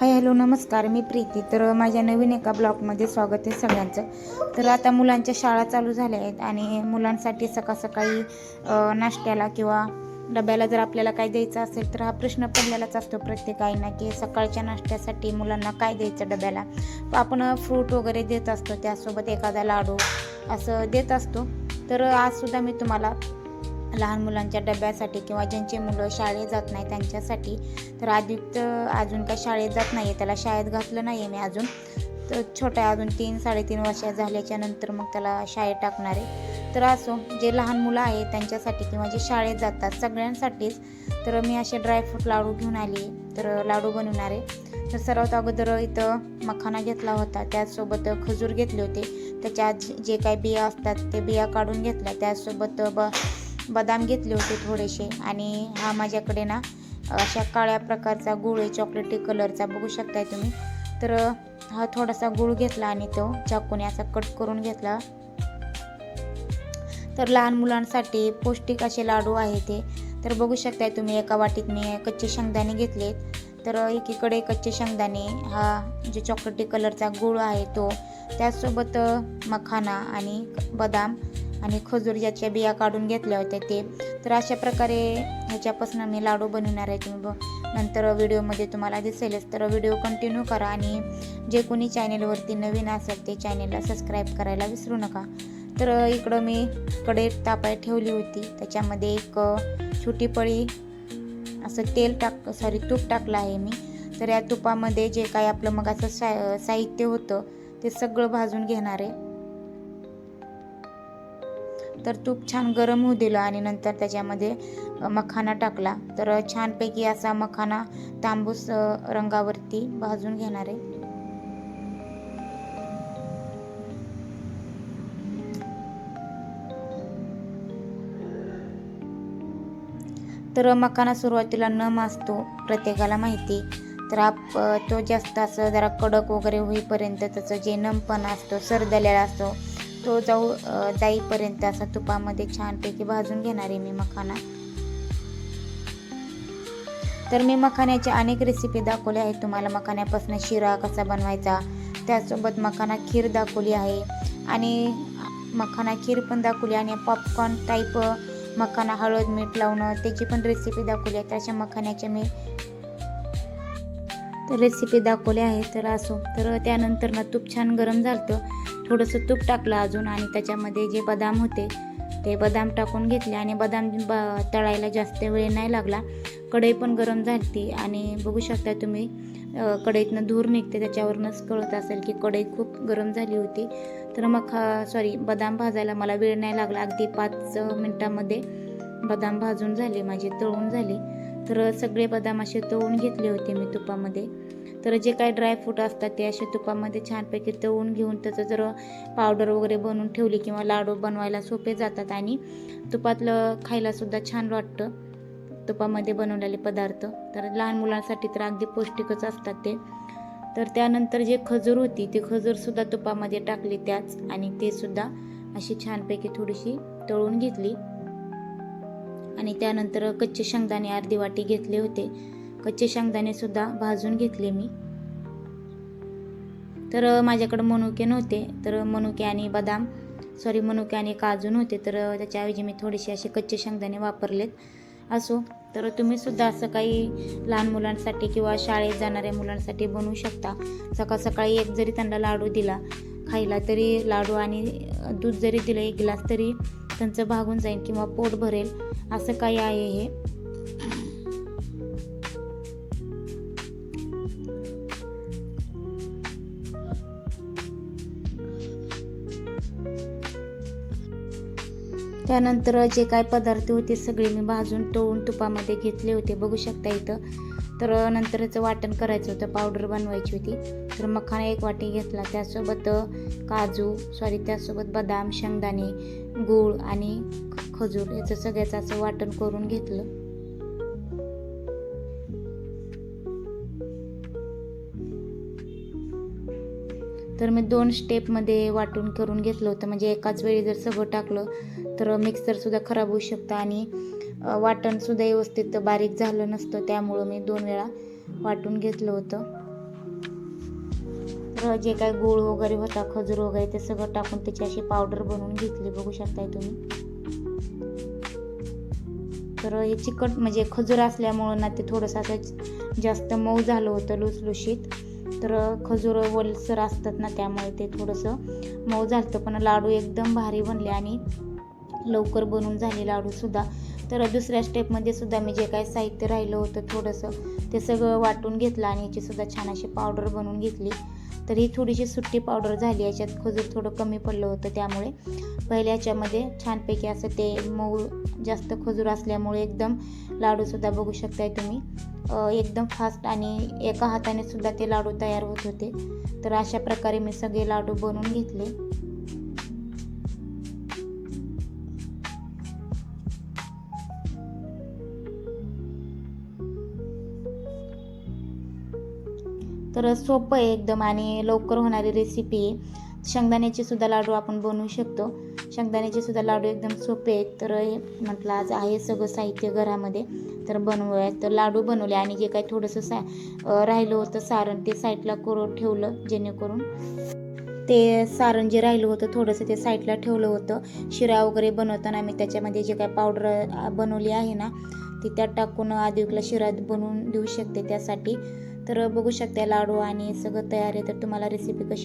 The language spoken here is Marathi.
हाय हॅलो नमस्कार मी प्रीती. तर माझ्या नवीन एका ब्लॉगमध्ये स्वागत आहे सगळ्यांचं. तर आता मुलांच्या शाळा चालू झाल्या आहेत आणि मुलांसाठी सकाळ सकाळी नाश्त्याला किंवा डब्याला जर आपल्याला काय द्यायचं असेल तर हा प्रश्न पडलेलाच असतो प्रत्येक आईना की सकाळच्या नाश्त्यासाठी मुलांना काय द्यायचं डब्याला? आपण फ्रूट वगैरे देत असतो त्यासोबत एखादा लाडू असं देत असतो. तर आजसुद्धा मी तुम्हाला लहान मुलांच्या डब्यासाठी किंवा ज्यांचे मुलं शाळेत जात नाही त्यांच्यासाठी. तर आदित्य अजून काय शाळेत जात नाही आहे त्याला शाळेत घातलं नाही आहे मी अजून. तर छोटा अजून तीन साडेतीन वर्ष झाल्याच्यानंतर मग त्याला शाळेत टाकणार आहे. तर असो जे लहान मुलं आहेत त्यांच्यासाठी किंवा जे शाळेत जातात सगळ्यांसाठीच तर मी असे ड्रायफ्रूट लाडू घेऊन आली तर लाडू बनवणार आहे. तर सर्वात अगोदर इथं मखाना घेतला होता त्याचसोबत खजूर घेतले होते. त्याच्यात जे काही बिया असतात ते बिया काढून घेतल्या. त्याचसोबत ब बदाम घेतले होते थोडेसे. आणि हा माझ्याकडे ना अशा काळ्या प्रकारचा गुळ आहे चॉकलेटी कलरचा बघू शकताय तुम्ही. तर हा थोडासा गुळ घेतला आणि तो चाकूने असा कट करून घेतला. तर लहान मुलांसाठी पौष्टिक असे लाडू आहे ते. तर बघू शकताय तुम्ही एका वाटीत मी कच्चे शेंगदाणे घेतलेत तर एकीकडे कच्चे शेंगदाणे हा जे चॉकलेटी कलरचा गुळ आहे तो. त्याचसोबत मखाना आणि बदाम. आणि खजूर ज्याच्या बिया काढून घेतल्या होत्या ते. तर अशा प्रकारे ह्याच्यापासून मी लाडू बनवणार आहे. तुम्ही ब- नंतर व्हिडिओमध्ये तुम्हाला दिसेलच. तर व्हिडिओ कंटिन्यू करा आणि जे कोणी चॅनेलवरती नवीन असेल ते चॅनेलला सबस्क्राईब करायला विसरू नका. तर इकडं मी कडे तापाय ठेवली होती. त्याच्यामध्ये एक छोटी पळी असं तेल टाक सॉरी तूप टाकलं आहे मी. तर या तुपामध्ये जे काही आपलं मग असं सा साहित्य होतं ते सगळं भाजून घेणार आहे. तर तूप छान गरम होऊ दिलं आणि नंतर त्याच्यामध्ये मखाना टाकला. तर छानपैकी असा मखाना तांबूस रंगावरती भाजून घेणार आहे. तर मखाना सुरुवातीला नम असतो प्रत्येकाला माहिती. तर आप तो जास्त असं जरा कडक वगैरे होईपर्यंत त्याचं जे नमपणा असतो सरदलेला असतो तो जाऊ जाईपर्यंत असा तुपामध्ये छानपैकी भाजून घेणार आहे मी मखाना. तर मी मखाण्याच्या अनेक रेसिपी दाखवल्या आहेत. तुम्हाला मखाण्यापासून शिरा कसा बनवायचा त्यासोबत मखाना खीर दाखवली आहे. आणि मखाना खीर पण दाखवली आणि पॉपकॉर्न टाईप मखाना हळद मीठ लावणं त्याची पण रेसिपी दाखवली आहे. त्याच्या मखाण्याच्या मी तर रेसिपी दाखवली आहे. तर असो तर त्यानंतर ना तूप छान गरम झालं थोडंसं तूप टाकलं अजून आणि त्याच्यामध्ये जे बदाम होते ते बदाम टाकून घेतले आणि बदाम ब तळायला जास्त वेळ नाही लागला. कढई पण गरम झाली आणि बघू शकता तुम्ही कढईतनं धूर निघते त्याच्यावरूनच कळत असेल की कढई खूप गरम झाली होती. तर मग सॉरी बदाम भाजायला मला वेळ नाही लागला. अगदी पाच मिनटामध्ये बदाम भाजून झाले माझे तळून झाले. तर सगळे बदाम असे तळून घेतले होते मी तुपामध्ये. तर जे काही ड्रायफ्रूट असतात ते असे तुपामध्ये छानपैकी तळून घेऊन त्याचं जर पावडर वगैरे बनवून ठेवली किंवा लाडू बनवायला सोपे जातात आणि तुपातलं खायलासुद्धा छान वाटतं. तुपामध्ये बनवलेले पदार्थ. तर लहान मुलांसाठी तर अगदी पौष्टिकच असतात ते. तर त्यानंतर जे खजूर होती ती खजूरसुद्धा तुपामध्ये टाकली त्याच आणि ते सुद्धा अशी छानपैकी थोडीशी तळून घेतली. आणि त्यानंतर कच्चे शेंगदाणे अर्धी वाटी घेतले होते. कच्चे शेंगदाणे सुद्धा भाजून घेतले मी. तर माझ्याकडं मनुके नव्हते. तर मनुके आणि बदाम सॉरी मनुके आणि काजू नव्हते. तर त्याच्याऐवजी मी थोडेसे असे कच्चे शेंगदाणे वापरलेत. असो तर तुम्ही सुद्धा असं काही लहान मुलांसाठी किंवा शाळेत जाणाऱ्या मुलांसाठी बनवू शकता. सकाळ सकाळी एक जरी त्यांना लाडू दिला खायला तरी लाडू आणि दूध जरी दिलं एक ग्लास तरी त्यांचं भागून जाईल किंवा पोट भरेल असं काही आहे हे. त्यानंतर जे काय पदार्थ होते सगळे मी भाजून तळून तुपामध्ये घेतले होते. बघू शकता इथं. तर नंतर याचं वाटण करायचं होतं पावडर बनवायची होती. तर मखाना एक वाटी घेतला. त्यासोबत काजू सॉरी त्यासोबत बदाम शेंगदाणे गूळ आणि खजूर याचं सगळ्याचं असं वाटण करून घेतलं. तर मी दोन स्टेपमध्ये वाटून करून घेतलं होतं. म्हणजे एकाच वेळी जर सगळं टाकलं तर मिक्सरसुद्धा खराब होऊ शकतं आणि वाटणसुद्धा व्यवस्थित बारीक झालं नसतं त्यामुळं मी दोन वेळा वाटून घेतलं होतं. तर जे काय गूळ वगैरे होता खजूर वगैरे ते सगळं टाकून त्याची अशी पावडर बनवून घेतली बघू शकताय तुम्ही. तर हे चिकट म्हणजे खजूर असल्यामुळं ना ते थोडंसं असं जास्त मऊ झालं होतं लुसलुशीत. तर खजूर वलसर असतात ना त्यामुळे ते थोडंसं मऊ झालं पण लाडू एकदम भारी बनले आणि लवकर बनून झाले लाडूसुद्धा तर दुसऱ्या स्टेपमध्ये सुद्धा मी जे काय साहित्य राहिलं होतं थोडंसं ते सगळं वाटून घेतलं आणि याची सुद्धा छान अशी पावडर बनवून घेतली. तर ही थोडीशी सुट्टी पावडर झाली याच्यात खजूर थोडं कमी पडलं होतं त्यामुळे. पहिल्या याच्यामध्ये छानपैकी असं ते मऊ जास्त खजूर असल्यामुळे एकदम लाडूसुद्धा बघू शकताय तुम्ही. एकदम फास्ट आणि एका हाताने सुद्धा ते लाडू तयार होत होते. तर अशा प्रकारे मी सगळे लाडू बनवून घेतले. तर सोपं आहे एकदम आणि लवकर होणारी रेसिपी आहे. शेंगदाण्याचे सुद्धा लाडू आपण बनवू शकतो. शेंगदाण्याचे सुद्धा लाडू एकदम सोपे आहेत. तर हे म्हटलं आज आहे सगळं साहित्य घरामध्ये. तर बनवूया. तर लाडू बनवले आणि जे काही थोडंसं सा राहिलं होतं सारण ते साईडला करून ठेवलं जेणेकरून ते सारण जे राहिलं होतं थोडंसं ते साईडला ठेवलं होतं. शिरा वगैरे बनवताना मी त्याच्यामध्ये जे काय पावडर बनवली आहे ना ती त्यात टाकून आदिवकला शिरा बनवून देऊ शकते त्यासाठी. तर बघू शकते लाडू आणि सगळं तयार आहे. तर तुम्हाला रेसिपी कशी